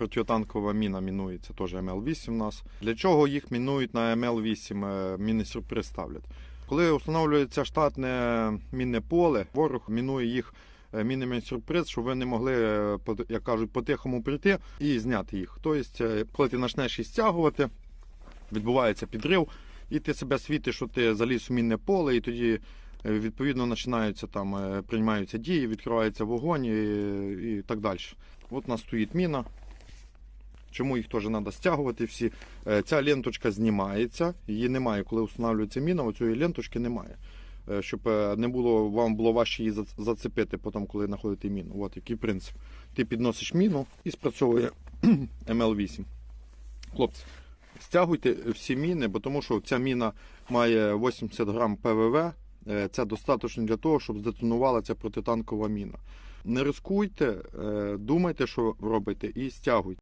Протитанкова міна мінується теж МЛ-8 у нас. Для чого їх мінують на МЛ-8? е, Міни сюрприз ставлять. Коли встановлюється штатне мінне поле, ворог мінує їх е, мінами сюрприз, щоб ви не могли, е, як кажуть, по-тихому прийти і зняти їх. Тобто, коли ти почнеш їх стягувати, відбувається підрив, і ти себе світиш, що ти заліз у мінне поле, і тоді відповідно починаються там, приймаються дії, відкривається вогонь і, і так далі. От у нас стоїть міна. Чому їх теж треба стягувати всі? Е, Ця ленточка знімається, її немає, коли встановлюється міна, оцієї ленточки немає. Е, Щоб е, не було, вам було важче її зацепити потім, коли знаходите міну. От який принцип. Ти підносиш міну і спрацьовує МЛ-8. Хлопці, стягуйте всі міни, бо тому що ця міна має 80 грам ПВВ. Це достатньо для того, щоб здетонувала ця протитанкова міна. Не рискуйте, думайте, що робите, і стягуйте.